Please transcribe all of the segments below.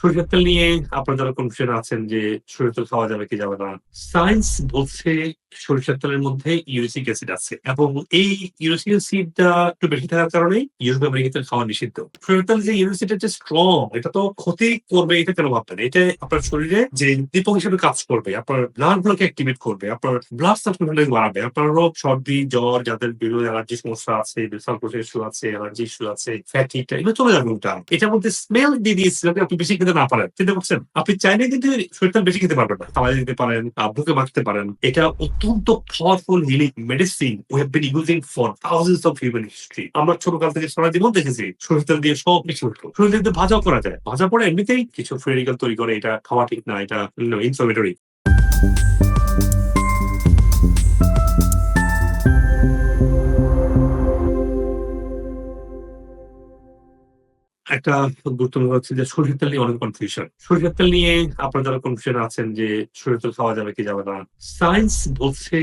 সরিষার তেল নিয়ে আপনারা যারা কনফিউশন আছেন যে সরিষার তেল খাওয়া যাবে কি যাবে না সায়েন্স বলছে সরিষার তেলের মধ্যে ইউরিসিক অ্যাসিড আছে এবং এই ইউরিসিক অ্যাসিডটা একটু বেশি থাকার কারণে ইউরোপ আমেরিকা তেল খাওয়া নিষিদ্ধ। সরিষার তেল যে ইউরিসিটা যে স্ট্রং এটা তো ক্ষতি করবে, এটা কেন ভাববেন? এটা আপনার শরীরে যে দীপক হিসেবে কাজ করবে, আপনার ব্লাড গুলোকে অ্যাক্টিভেট করবে, আপনার ব্লাড সার্কুলেশন বাড়াবে, আপনার রোগ, সর্দি, জ্বর, যাদের বিভিন্ন অ্যালার্জি সমস্যা আছে সার্কুলেশন ইস্যু আছে অ্যালার্জি ইস্যু আছে ফ্যাটি এগুলো চলে যাবে ওটা এটার মধ্যে স্মেল দিয়ে দিয়েছে যাতে আপনি বেশি খেতে না পারেন। চিন্তা করছেন আপনি চাইলে কিন্তু শরীরটা বেশি খেতে পারবেন না। খাওয়া দিতে পারেন বুকে মাখতে পারেন। এটা অত্যন্ত powerful healing medicine we have been using for thousands of human history আমরা ছোটকাল থেকে সারা জীবন দেখেছি শরীর তেল দিয়ে সব কিছু হতো। সরিষার তেল দিয়ে ভাজাও করা যায়। ভাজা পরে এমনিতেই কিছু ফ্রেডিকাল তৈরি করে, এটা খাওয়া ঠিক না, এটা ইনফ্লামেটরি একটা গুরুত্বপূর্ণ হচ্ছে যে সরিষার তেল নিয়ে অনেক কনফিউশন সরিষার তেল নিয়ে আপনার যারা কনফিউশন আছেন যে সরিষার তেল খাওয়া যাবে কি যাবে না সায়েন্স বলছে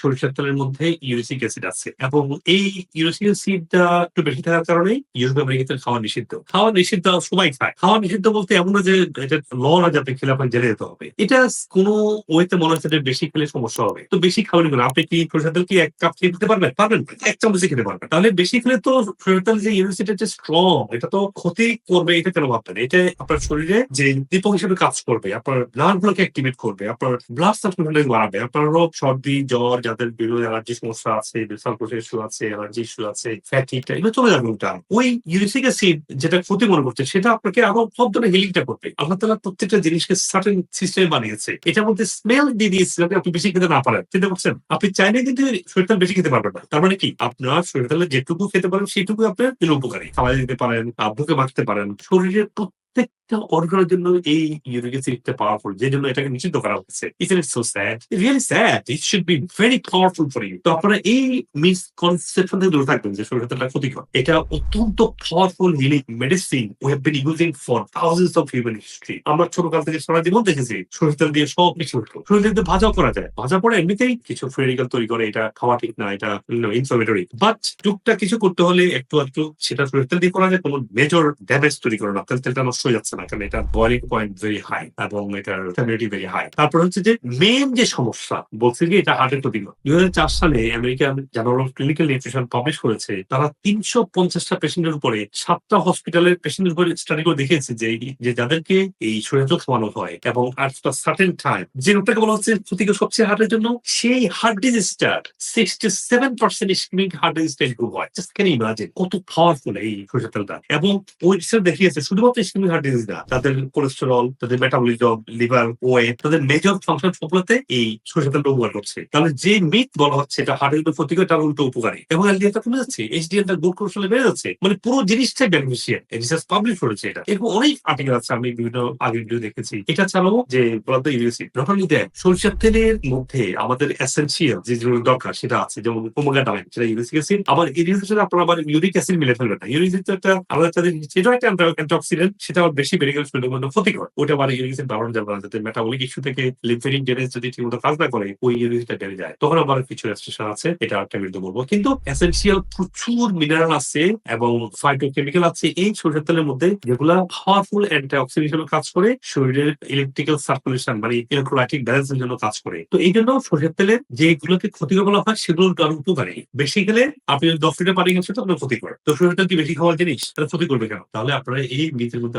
সরিষার তেলের মধ্যে ইউরিসিক অ্যাসিড আছে এবং এই ইউরিসিক অ্যাসিডটা একটু বেশি থাকার কারণে ইউরোপ আমেরিকা তেল খাওয়া নিষিদ্ধ। খাওয়া নিষিদ্ধ সবাই খায়। খাওয়া নিষিদ্ধ বলতে এমন না যে এটা ল না যাতে খেলে আপনাকে জেলে যেতে হবে। এটা কোনো ওয়েতে মনে হচ্ছে যে বেশি খেলে সমস্যা হবে। তো বেশি খাবেন কেন? আপনি কি সরিষার তেল কি এক কাপ খেয়ে দিতে পারবেন? পারবেন এক চামচই খেতে পারবেন তাহলে বেশি খেলে তো সরিষার তেল যে ইউনিসিটা যে স্ট্রং, এটা তো ক্ষতি করবে, এটা কেন ভাববেন? এটা আপনার শরীরে যে দীপক হিসেবে কাজ করবে, আপনার ব্লাড গুলোকে অ্যাক্টিভেট করবে, আপনার ব্লাড সার্কুলেশন বাড়াবে আপনার রোগ সর্দি, জ্বর যাদের বিভিন্ন অ্যালার্জি সমস্যা আছে সার্কুলেশন ইস্যু আছে অ্যালার্জি ইস্যু আছে ফ্যাটি এগুলো চলে যাবে ওটা ওই ইউরিসিক অ্যাসিড যেটা ক্ষতি মনে করছে, সেটা আপনাকে আরও সব ধরনের হিলিংটা করবে। আল্লাহ তালা প্রত্যেকটা জিনিসকে সার্টেন সিস্টেমে বানিয়েছে। এটার মধ্যে স্মেল দিয়ে দিয়েছে যাতে আপনি বেশি খেতে না পারেন। চিন্তা করছেন আপনি চাইলে কিন্তু শরীরটা বেশি খেতে পারবেন না। তার মানে কি? আপনার শরীরটা যেটুকু খেতে পারেন সেটুকু আপনার উপকারী। খাওয়া দিতে পারেন বুকে মাখতে পারেন। শরীরের প্রত্যেকটা অর্গানের জন্য এই ইউরিক অ্যাসিডটা পাওয়ারফুল যে জন্য এটাকে নিষিদ্ধ করা হচ্ছে। It's so sad really sad it should be very powerful for you তো আপনারা এই মিসকনসেপশন থেকে দূরে থাকবেন যে শরীরটা ক্ষতিকর। এটা অত্যন্ত powerful healing medicine we have been using for thousands of human history আমরা ছোটকাল থেকে সারা জীবন দেখেছি তেল দিয়ে সব কিছু হতো। তেল দিয়ে ভাজাও করা যায়। ভাজা পরে এমনিতেই কিছু ফ্রি রেডিকাল তৈরি করে, এটা খাওয়া ঠিক না, এটা ইনফ্লামেটরি বাট টুকটা কিছু করতে হলে একটু একটু সেটা তেল দিয়ে করা যায়, কোনো মেজর ড্যামেজ তৈরি করে না। তেল তেলটা নষ্ট যাচ্ছে না কারণ এটা বয়লিং পয়েন্ট ভেরি হাই এবং এটার ফ্যামিলিটি ভেরি হাই তারপর হচ্ছে যে মেন যে সমস্যা, বলছে কি, এটা হার্টের ক্ষতি দুই হাজার চার সালে American journal of clinical nutrition publish করেছে, তারা তিনশো পঞ্চাশটা পেশেন্টের উপরে, সাতটা হসপিটালের পেশেন্টের উপরে স্টাডি করে দেখিয়েছে যে যে যাদেরকে এই শরীর খাওয়ানো হয় এবং সার্টেন টাইম যে রোগটাকে বলা হচ্ছে সবচেয়ে হার্টের জন্য, সেই heart ডিজিজটার sixty seven percent ischemic heart ডিজিজটা improve হয় জাস্ট ক্যান ইমাজিন কত পাওয়ারফুল এই সরিষার তেলটা এবং ওই দেখিয়েছে, শুধুমাত্র ইসকেমিক হার্ট ডিজিজ না, তাদের কোলেস্টেরল তাদের মেটাবলিজম লিভার ওয়েট তাদের মেজর ফাংশন সবগুলোতে এই তেলটা উপকার করছে। তাহলে যে মিথ বলা হচ্ছে এটা হার্টের উপর ক্ষতিকর তার উল্টো উপকারী। এবং এলডিএলটা কমে যাচ্ছে এইচডিএলটা গুড কোলেস্টেরল বেড়ে যাচ্ছে মানে পুরো জিনিসটাই বেনিফিশিয়াল রিসার্চ পাবলিশ করেছে এটা। এরকম অনেক আর্টিকেল আছে, আমি বিভিন্ন আগে ভিডিও দেখেছি। এটা ছাড়াও যে বরাদ্দ ইউনিভার্সিটি নট অনলি দ্যাট সরিষার তেলের মধ্যে আমাদের এসেন্সিয়াল যে দরকার, সেটা আছে, যেমন ওমেগা সেটা ইউরিক অ্যাসিড আবার ইউরিক অ্যাসিড আপনারা আবার ইউরিক অ্যাসিড মিলে ফেলবেন না। ইউরিক অ্যাসিড একটা আলাদা তাদের সেটাও একটা অ্যান্টিঅক্সিডেন্ট সেটা আবার বেশি গেলে শরীরের মধ্যে ক্ষতিকর। ওটা ইউরিক অ্যাসিড বাড়ানো যাবে না যাতে মেটাবলিক ইস্যু থেকে লিম্ফেটিক ড্রেনেজ যদি ঠিকমতো কাজ না করে, ওই ইউরিক বেড়ে যায়। তখন আবার কিছু রেস্ট্রিকশন আছে, এটা একটা বিরুদ্ধে বলব। কিন্তু এসেন্সিয়াল প্রচুর মিনারেল আছে এবং ফাইটোকেমিক্যাল আছে, এই সরিষার তেলের মধ্যে যেগুলো পাওয়ারফুল অ্যান্টিঅক্সিডেন্ট হিসেবে কাজ করে, শরীরের ইলেকট্রিক্যাল সার্কুলেশন মানে ইলেকট্রোলাইটিক ব্যালেন্সের জন্য কাজ করে। তো এই জন্য সরিষার তেলের যেগুলোকে ক্ষতিকর বলা হয় সেগুলো আরও উপকারী। বেশি খেলে আপনি দশ লিটার পানি খাচ্ছেন তো আপনার ক্ষতি করে তো সরিষার তেল কি বেশি খাওয়ার জিনিস? তাহলে ক্ষতি করবে কেন? তাহলে আপনারা এই মিথের মধ্যে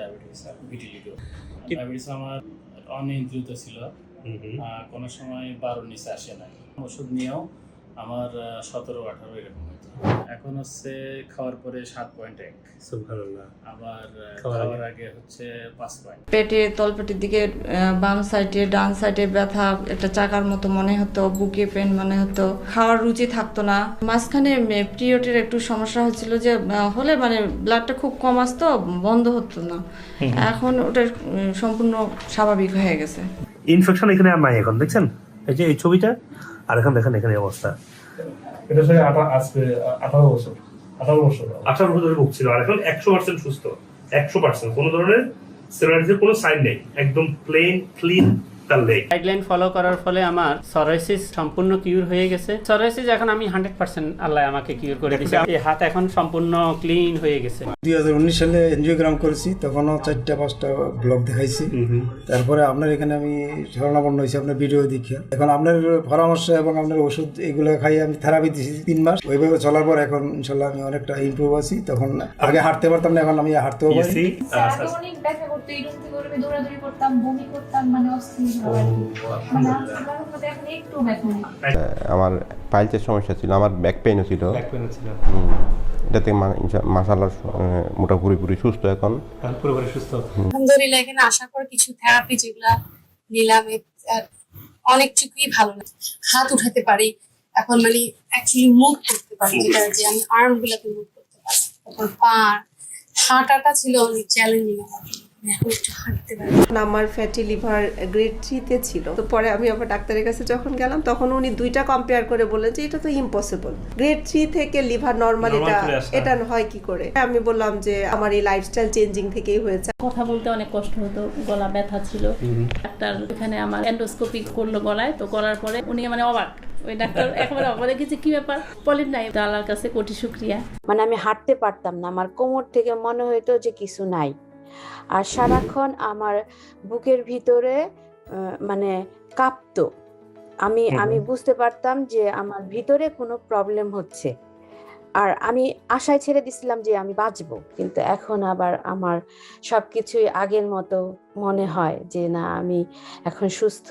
ডায়াবেটিস আর ভিটিলিগো ডায়াবেটিস আমার অনিয়ন্ত্রিত ছিল। কোনো সময় বারো নিচে আসে না ওষুধ নিয়েও আমার সতেরো আঠারো এরকম এখন হচ্ছে খাওয়ার পরে সাত পয়েন্ট এক। আবার খাওয়ার আগে? হচ্ছে পাঁচ পয়েন্ট পেটে তলপেটের দিকে বাম সাইডে ডান সাইডে ব্যথা একটা চাকার মতো মনে হতো বুকে পেন মনে হতো। খাওয়ার রুচি থাকতো না। মাঝখানে পিরিয়ডের একটু সমস্যা হচ্ছিল যে হলে মানে ব্লাডটা খুব কম আসতো বন্ধ হতো না। এখন ওটা সম্পূর্ণ স্বাভাবিক হয়ে গেছে। ইনফেকশন এখানে আর নাই এখন দেখছেন? এই যে এই ছবিটা আর এখন দেখেন এখানে অবস্থা। এটা সে আজকে, আঠারো বছর আঠারো বছর আঠারো বছর ভুগছিল। আর এখন একশো পার্সেন্ট সুস্থ। একশো পার্সেন্ট কোনো ধরনের সেলারিজের কোনো সাইন নেই। একদম প্লেন ক্লিন তার লেগ। গাইডলাইন ফলো করার ফলে আমার সরাইসিস সম্পূর্ণ কিউর হয়ে গেছে। সরাইসিস এখন আমি হান্ড্রেড পার্সেন্ট আল্লাহ আমাকে কিউর করে দিয়েছে এই হাত এখন সম্পূর্ণ ক্লিন হয়ে গেছে। দুই হাজার উনিশ সালে এনজিওগ্রাম করেছি তখনও চারটা পাঁচটা ব্লগ দেখাইছি। তারপরে আপনার এখানে আমি শরণাপন্ন হয়েছি আপনার ভিডিও দেখে এখন আপনার পরামর্শ এবং আপনার ওষুধ এগুলো খাই আমি থেরাপি দিয়েছি তিন মাস। ওইভাবে চলার পর এখন ইনশাল্লাহ আমি অনেকটা ইমপ্রুভ আছি। তখন আগে হাঁটতে পারতাম না এখন আমি হাঁটতেও পারি। ইসি অনেক ব্যথা করতো এই করতাম বমি করতাম মানে অস্থির। আমার পাইলসের সমস্যা ছিল আমার ব্যাক পেইনও ছিল। হুম। এটাতে মাসাল্লাহ মোটা পুরোপুরি সুস্থ এখন। পুরোপুরি সুস্থ। আলহামদুলিল্লাহ এখানে আসার পর কিছু থেরাপি যেগুলা নিলাম অনেকটুকুই ভালো লাগে হাত উঠাতে পারি এখন মানে অ্যাকচুয়ালি মুভ করতে পারি যেটা যে আমি আর্ম গুলাকে মুভ করতে পারি। তারপর পা হাঁটাটা ছিল অনেক চ্যালেঞ্জিং আমার আমার ফ্যাটি লিভার গ্রেড থ্রিতে ছিল। তো পরে আমি আবার ডাক্তারের কাছে যখন গেলাম তখন উনি দুইটা কম্পেয়ার করে বললেন যে এটা তো ইম্পসিবল গ্রেড থ্রি থেকে লিভার নর্মাল এটা এটা হয় কি করে? আমি বললাম যে আমার এই লাইফস্টাইল চেঞ্জিং থেকেই হয়েছে। কথা বলতে অনেক কষ্ট হতো গলা ব্যথা ছিল। ডাক্তার এখানে আমার এন্ডোস্কোপি করল গলায় তো করার পরে উনি মানে অবাক। ওই ডাক্তার একেবারে অবাক। দেখেছে কি ব্যাপার? পলিপ নাই আল্লাহর কাছে কোটি শুক্রিয়া। মানে আমি হাঁটতে পারতাম না। আমার কোমর থেকে মনে হতো যে কিছু নাই। আর সারাক্ষণ আমার বুকের ভিতরে মানে কাঁপত। আমি আমি বুঝতে পারতাম যে আমার ভিতরে কোনো প্রবলেম হচ্ছে। আর আমি আশায় ছেড়ে দিছিলাম যে আমি বাঁচবো কিন্তু এখন আবার আমার সবকিছুই আগের মতো মনে হয় যে না আমি এখন সুস্থ।